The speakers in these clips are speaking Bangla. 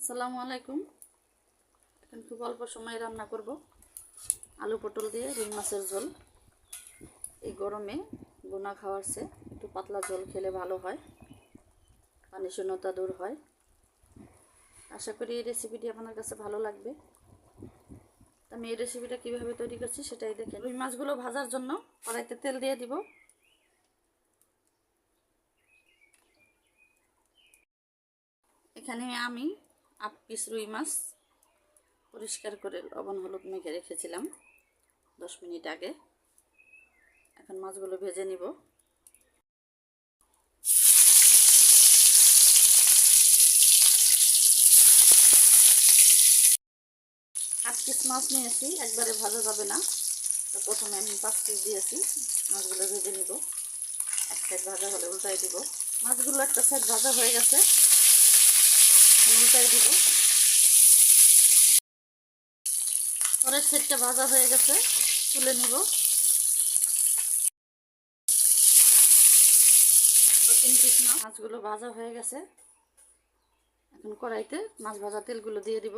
আসসালামু আলাইকুম। এখন খুব অল্প সময় রান্না করব। আলু পটল দিয়ে রুই মাছের ঝোল। এই গরমে বোনা খাওয়ার চেয়ে একটু পাতলা ঝোল খেলে ভালো হয়। পানি শূন্যতা দূর হয়। আশা করি এই রেসিপিটি আপনার কাছে ভালো লাগবে। আমি এই রেসিপিটা কীভাবে তৈরি করছি সেটাই দেখে রুই মাছগুলো ভাজার জন্য কড়াইতে তেল দিয়ে দিব। এখানে আমি আট পিস রুই মাছ পরিষ্কার করে লবণ হলুদ মেখে রেখেছিলাম দশ মিনিট আগে। এখন মাছগুলো ভেজে নিব। আট পিস মাছ নিয়েছি, একবারে ভাজা যাবে না। তো প্রথমে আমি পাঁচ পিস দিয়েছি, মাছগুলো ভেজে নিব। এক সাইড ভাজা হলে উল্টাই দিব। মাছগুলো একটা সাইড ভাজা হয়ে গেছে। উল্টাই দিব। পরের সাইডটা ভাজা হয়ে গেছে, তুলে নিব। মাছগুলো ভাজা হয়ে গেছে। এখন কড়াইতে মাছ ভাজা তেলগুলো দিয়ে দিব।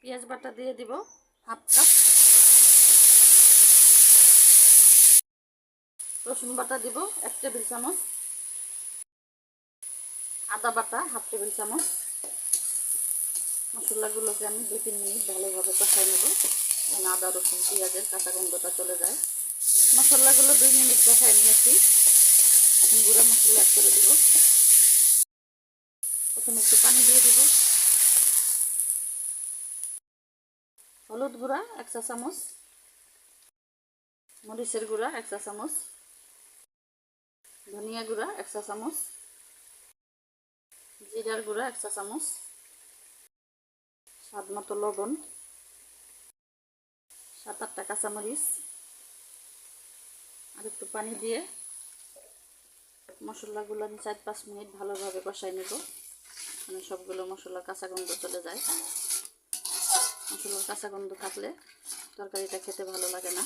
পেঁয়াজ বাটা দিয়ে দিব, হাফ কাপ। রসুন বাটা দিব, এক টেবিল চামচ। আদা বাটা, হাফ টেবিল চামচ। মশলাগুলোকে আমি দুই তিন মিনিট ভালোভাবে কষাই নেব। যেন আদা, রসুন, পেঁয়াজের কাঁচা গন্ধটা চলে যায়। মশলাগুলো দুই মিনিট কষাই নিয়েছি। গুঁড়া মশলা অ্যাড করে দিব। প্রথমে একটু পানি দিয়ে দিব। হলুদ গুঁড়া এক চা চামচ। মরিচের গুঁড়া এক চা চামচ। ধনিয়া গুঁড়া এক চা চামচ। জিরার গুঁড়া, এক চা চামচ। স্বাদ মতো লবণ। সাত আটটা কাঁচামরিচ। আর একটু পানি দিয়ে মশলাগুলো আমি চার পাঁচ মিনিট ভালোভাবে কষাই নেব। মানে সবগুলো মশলা কাঁচা গন্ধ চলে যায়। মশলার কাঁচা গন্ধ থাকলে তরকারিটা খেতে ভালো লাগে না।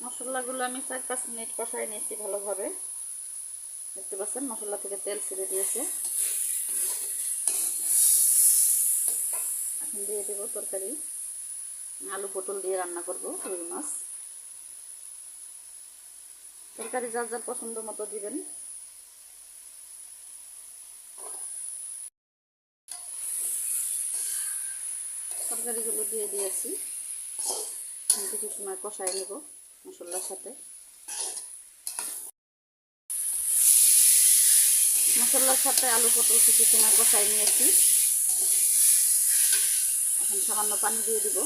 মশলাগুলো আমি চার পাঁচ মিনিট কষাই নিয়েছি ভালোভাবে। দেখতে পাচ্ছেন, মশলা থেকে তেল ছেড়ে দিয়েছে। এখন দিয়ে দেবো তরকারি। আলু পটল দিয়ে রান্না করব, রুই মাছ। তরকারি যার যার পছন্দ মতো দিবেন। তরকারিগুলো দিয়ে দিয়েছি। কিছু সময় কষাই নেব মশলার সাথে। মশলার সাথে আলু পটল কিছু সময় কষাই নিয়েছি। এখন সামান্য পানি দিয়ে দিব।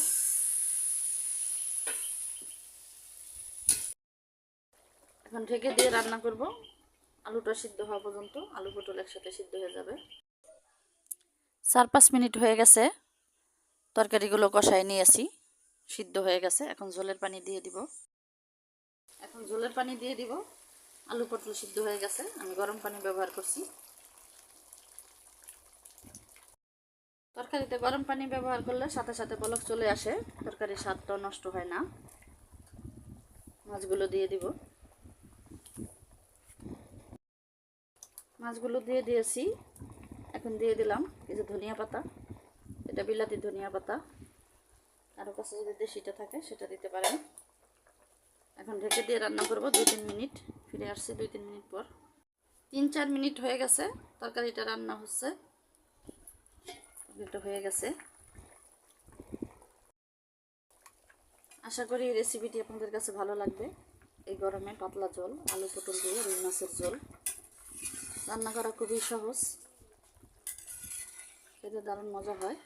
এখন ঢেকে দিয়ে রান্না করব। আলুটা সিদ্ধ হওয়া পর্যন্ত আলু পটল একসাথে সিদ্ধ হয়ে যাবে। চার পাঁচ মিনিট হয়ে গেছে। তরকারিগুলো কষাই নিয়েছি। সিদ্ধ হয়ে গেছে। এখন জলের পানি দিয়ে দিব। এখন ঝোলের পানি দিয়ে দিব। আলু পটল সিদ্ধ হয়ে গেছে, আমি গরম পানি ব্যবহার করছি। তরকারিতে গরম পানি ব্যবহার করলে সাথে সাথে বলক চলে আসে, তরকারির স্বাদটাও নষ্ট হয় না। মাছগুলো দিয়ে দিব। মাছগুলো দিয়ে দিয়েছি, এখন দিয়ে দিলাম কিছু ধনিয়া পাতা। এটা বিলাতি ধনিয়া পাতা। কারও কাছে যদি দেশিটা থাকে, সেটা দিতে পারেন। এখন ঢেকে দিয়ে রান্না করব দুই তিন মিনিট। ফিরে আসছি দুই তিন মিনিট পর। তিন চার মিনিট হয়ে গেছে, তরকারিটা রান্না হচ্ছে। এটা হয়ে গেছে। আশা করি এই রেসিপিটি আপনাদের কাছে ভালো লাগবে। এই গরমে পাতলা ঝোল আলু পটল দিয়ে রুই মাছের ঝোল। রান্না করা খুবই সহজ। খেতে দারুণ মজা হয়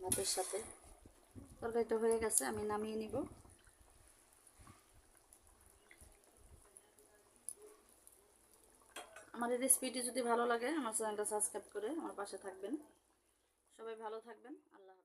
ভাতের সাথে। তরকারিটা হয়ে গেছে, আমি নামিয়ে নিব। আমার এই রেসিপিটি যদি ভালো লাগে, আমার চ্যানেলটা সাবস্ক্রাইব করে আমার পাশে থাকবেন। সবাই ভালো থাকবেন। আল্লাহ